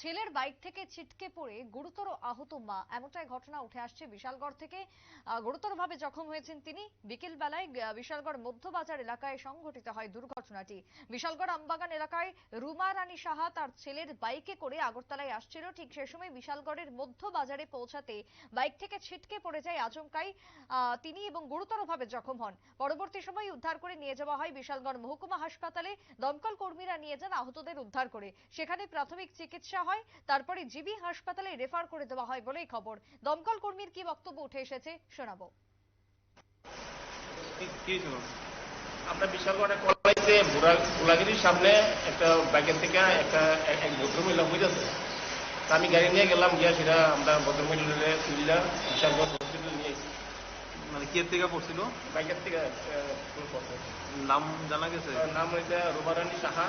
ছেলের বাইক থেকে ছিটকে পড়ে গুরুতর আহত মা। এমনটাই ঘটনা উঠে আসছে বিশালগড় থেকে। গুরুতরভাবে জখম হয়েছেন তিনি। বিকেল বেলায় বিশালগড় মধ্যবাজার এলাকায় সংঘটিত হয় দুর্ঘটনাটি। বিশালগড় আমবাগান এলাকায় রুমা রানী সাহা তার ছেলের বাইকে করে আগরতলায় আসছিল। ঠিক সে সময় বিশালগড়ের মধ্যবাজারে পৌঁছাতে বাইক থেকে ছিটকে পড়ে যায় আচমকাই তিনি এবং গুরুতরভাবে জখম হন। পরবর্তী সময় উদ্ধার করে নিয়ে যাওয়া হয় বিশালগড় মহকুমা হাসপাতালে। দমকল কর্মীরা নিয়ে যান আহতদের উদ্ধার করে। সেখানে প্রাথমিক চিকিৎসা হয় তারপরে জিবি হাসপাতালে রেফার করে দেওয়া হয় বলেই খবর। দমকল কর্মীর কি বক্তব্য উঠে এসেছে শোনাবো। কি- কি হয়েছিল আমরা বিশালগড়ে কলাইতে ভোলাগিরির সামনে একটা ব্যাগের থেকে একটা এক- ভদ্রমহিলা বুঝেছে তা আমি গাড়ি নিয়ে গেলাম গিয়া সেটা আমরা ভদ্রমহিলা তুলিলা বিশালগড় হসপিটাল নিয়ে মানে কে থেকে পড়ছিল? ব্যাগের থেকে। নাম জানা গেছে? নাম হয়েছে রুমারানী সাহা।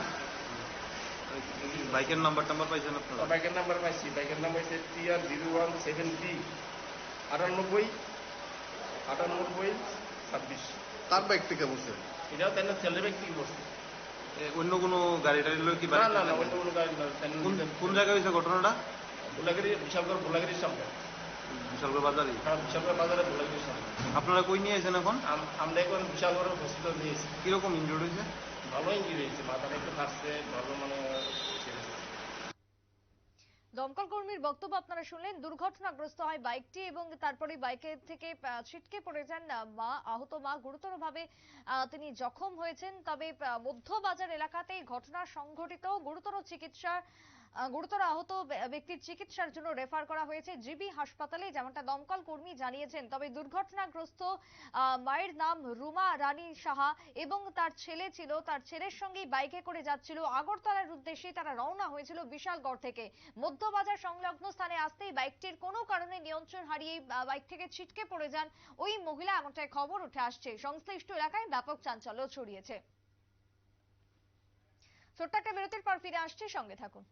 বাইকের নাম্বার টাম্বার পাইছেন আপনারা? বাইকের নাম্বার পাইছি। বাইকের নাম হয়েছে T R zero one seven B আটানব্বই আটানব্বই ছাব্বিশ। তার বাইক থেকে বসে এটাও তাই না ছেলে ব্যক্তি বসছে এ, অন্য কোনো গাড়ি টাড়ি লয় কি না না না অন্য কোনো গাড়ি না কোন জায়গায় হয়েছে ঘটনাটা? ভোলাগিরি বিশালগড় ভোলাগিরির সামনে। বিশালগড় বাজারে? হ্যাঁ বিশালগড় বাজারে ভোলাগিরির সামনে। আপনারা কই নিয়ে আছেন এখন? আম- আমরা এখন বিশালগড় হসপিটাল নিয়েছি কীরকম ইনজুর্ড হয়েছে ভালো ইঞ্জুরি হয়েছে মাথাটা একটু ফাটছে ভালো মানে ছেড়েছে। দমকল কর্মীর বক্তব্য আপনারা শুনলেন। দুর্ঘটনাগ্রস্ত হয় বাইকটি এবং তারপরে বাইকের থেকে ছিটকে পড়ে যান মা, আহত মা। গুরুতরভাবে তিনি জখম হয়েছেন। তবে মধ্যবাজার এলাকাতে ঘটনা সংঘটিত। গুরুতর চিকিৎসা গুরুতর আহত ব্যক্তির চিকিৎসার জন্য রেফার করা হয়েছে জিবি হাসপাতালে, যেমনটা দমকল কর্মী জানিয়েছেন। তবে দুর্ঘটনাগ্রস্ত মায়ের নাম রুমা রানী সাহা এবং তার ছেলে ছিল, তার ছেলের সঙ্গেই বাইকে করে যাচ্ছিল। আগরতলার উদ্দেশ্যে তারা রওনা হয়েছিল বিশালগড় থেকে। মধ্যবাজার সংলগ্ন স্থানে আসতেই বাইকটির কোনো কারণে নিয়ন্ত্রণ হারিয়ে বাইক থেকে ছিটকে পড়ে যান ওই মহিলা, এমনটাই খবর উঠে আসছে। সংশ্লিষ্ট এলাকায় ব্যাপক চাঞ্চল্য ছড়িয়েছে। ছোট্ট একটা বিরতির পর ফিরে আসছি, সঙ্গে থাকুন।